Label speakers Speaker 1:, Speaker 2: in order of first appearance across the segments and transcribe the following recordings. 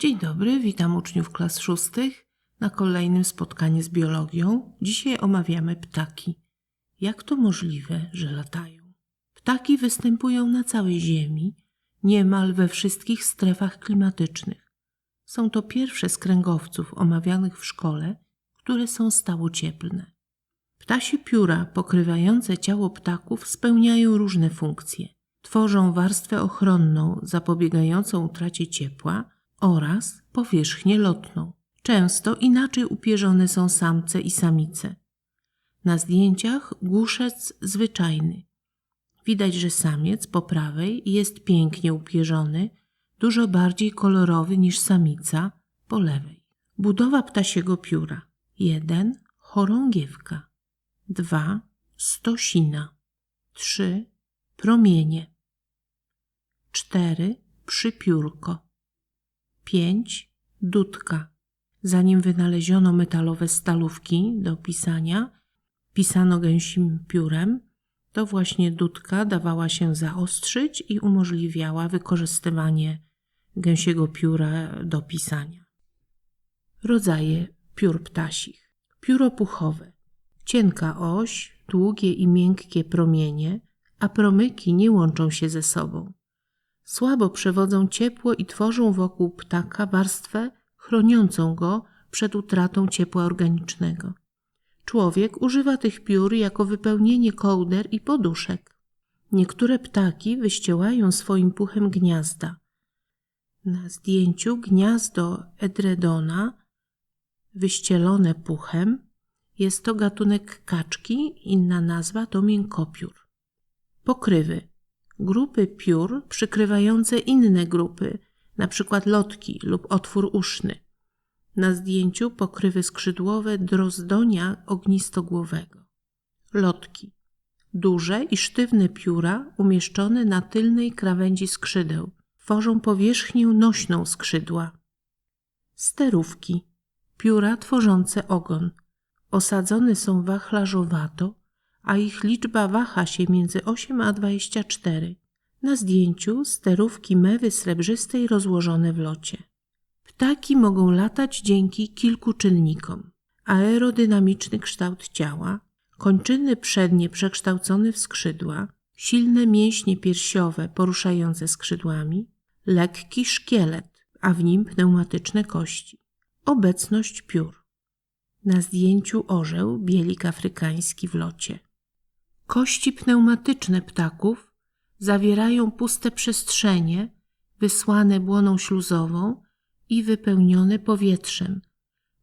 Speaker 1: Dzień dobry, witam uczniów klas szóstych na kolejnym spotkaniu z biologią. Dzisiaj omawiamy ptaki. Jak to możliwe, że latają? Ptaki występują na całej Ziemi, niemal we wszystkich strefach klimatycznych. Są to pierwsze z kręgowców omawianych w szkole, które są stałocieplne. Ptasie pióra pokrywające ciało ptaków spełniają różne funkcje. Tworzą warstwę ochronną zapobiegającą utracie ciepła oraz powierzchnię lotną. Często inaczej upierzone są samce i samice. Na zdjęciach głuszec zwyczajny. Widać, że samiec po prawej jest pięknie upierzony, dużo bardziej kolorowy niż samica po lewej. Budowa ptasiego pióra. 1. Chorągiewka. 2. Stosina. 3. Promienie. 4. Przypiórko. 5. Dudka. Zanim wynaleziono metalowe stalówki do pisania, pisano gęsim piórem, to właśnie dudka dawała się zaostrzyć i umożliwiała wykorzystywanie gęsiego pióra do pisania. Rodzaje piór ptasich. Pióro puchowe. Cienka oś, długie i miękkie promienie, a promyki nie łączą się ze sobą. Słabo przewodzą ciepło i tworzą wokół ptaka warstwę chroniącą go przed utratą ciepła organicznego. Człowiek używa tych piór jako wypełnienie kołder i poduszek. Niektóre ptaki wyściełają swoim puchem gniazda. Na zdjęciu gniazdo edredona wyścielone puchem jest to gatunek kaczki, inna nazwa to miękopiór. Pokrywy. Grupy piór przykrywające inne grupy, np. lotki lub otwór uszny. Na zdjęciu pokrywy skrzydłowe drozdonia ognistogłowego. Lotki. Duże i sztywne pióra umieszczone na tylnej krawędzi skrzydeł tworzą powierzchnię nośną skrzydła. Sterówki. Pióra tworzące ogon. Osadzone są wachlarzowato, a ich liczba waha się między 8 a 24. Na zdjęciu sterówki mewy srebrzystej rozłożone w locie. Ptaki mogą latać dzięki kilku czynnikom. Aerodynamiczny kształt ciała, kończyny przednie przekształcone w skrzydła, silne mięśnie piersiowe poruszające skrzydłami, lekki szkielet, a w nim pneumatyczne kości. Obecność piór. Na zdjęciu orzeł, bielik afrykański w locie. Kości pneumatyczne ptaków zawierają puste przestrzenie wysłane błoną śluzową i wypełnione powietrzem.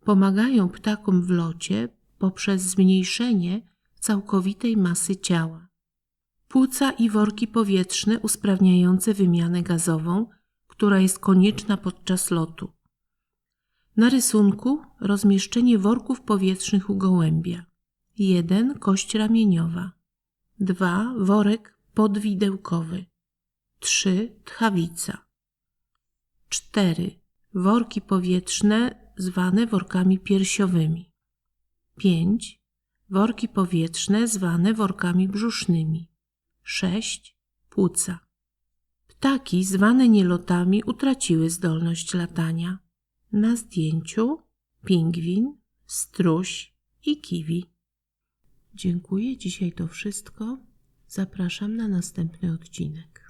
Speaker 1: Pomagają ptakom w locie poprzez zmniejszenie całkowitej masy ciała. Płuca i worki powietrzne usprawniające wymianę gazową, która jest konieczna podczas lotu. Na rysunku rozmieszczenie worków powietrznych u gołębia. 1. Kość ramieniowa. 2. Worek podwidełkowy. 3. Tchawica. 4. Worki powietrzne zwane workami piersiowymi. 5. Worki powietrzne zwane workami brzusznymi. 6. Płuca. Ptaki zwane nielotami utraciły zdolność latania. Na zdjęciu pingwin, struś i kiwi. Dziękuję, dzisiaj to wszystko. Zapraszam na następny odcinek.